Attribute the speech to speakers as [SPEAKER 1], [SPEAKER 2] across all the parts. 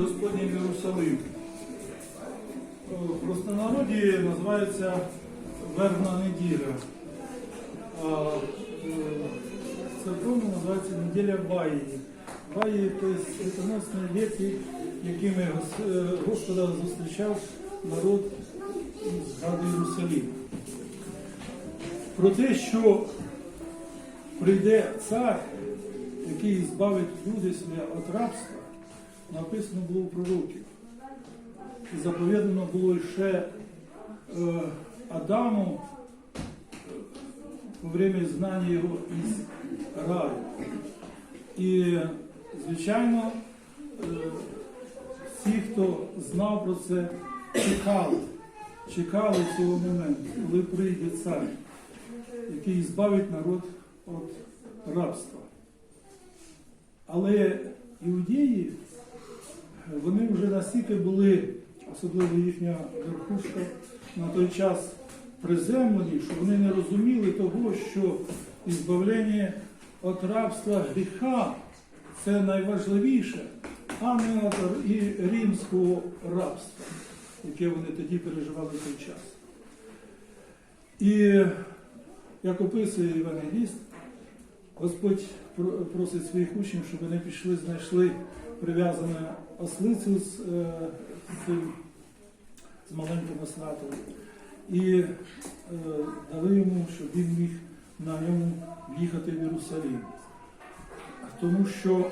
[SPEAKER 1] Господній Єрусалим. В простонароді називається Вербна неділя. А е, церковно називається неділя Баї. Баї – тобто світоносні віки, якими е, Господа зустрічав народ із граду Єрусалим. Про те, що прийде цар, який збавить люди своє від рабства, написано було пророків. Заповідано було ще е, Адаму е, во время знання його із раю. І, звичайно, е, всі, хто знав про це, чекали, чекали цього моменту, коли прийде цар, який збавить народ від рабства. Але іудеї, вони вже настільки були, особливо їхня верхушка, на той час приземлені, що вони не розуміли того, що ізбавлення від рабства гріха це найважливіше, а не від і римського рабства, яке вони тоді переживали в той час. І як описує Євангеліст, Господь просить своїх учнів, щоб вони пішли, знайшли прив'язану ослицю з, е, з, з маленьким ослатом і е, дали йому, щоб він міг на ньому їхати в Єрусалим. Тому що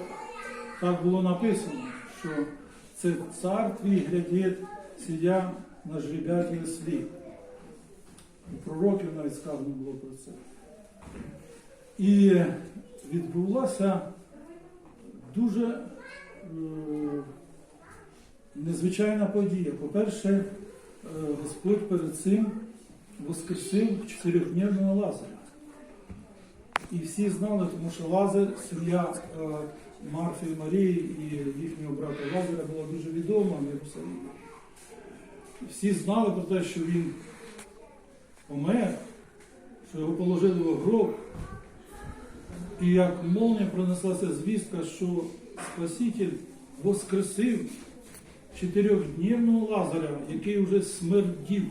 [SPEAKER 1] так було написано, що це цар твій глядить, сидя на жребяті ослі. У пророків навіть сказано було про це. І відбулася дуже е, незвичайна подія. По-перше, е, Господь перед цим воскресив чотирьохдневного Лазаря. І всі знали, тому що Лазар, сім'я е, Марфи і Марії і їхнього брата Лазаря була дуже відома в Єрусалимі. Всі знали про те, що він помер, що його положили в гроб. І як молния пронеслася звістка, що Спаситель воскресив чотирьохдневного Лазаря, який вже смердів,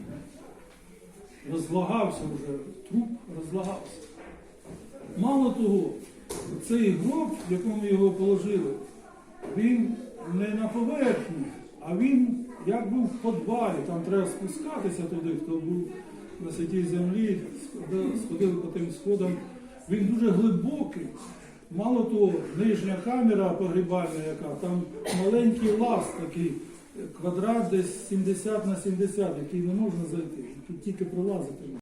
[SPEAKER 1] розлагався вже, труп розлагався. Мало того, цей гроб, в якому його положили, він не на поверхні, а він як був в подвалі, там треба спускатися туди, хто був на святій землі, сходили по тим сходам. Він дуже глибокий. Мало того, нижня камера погрібальна, яка там маленький лаз такий, квадрат десь 70 на 70, який не можна зайти. Тут тільки пролазити.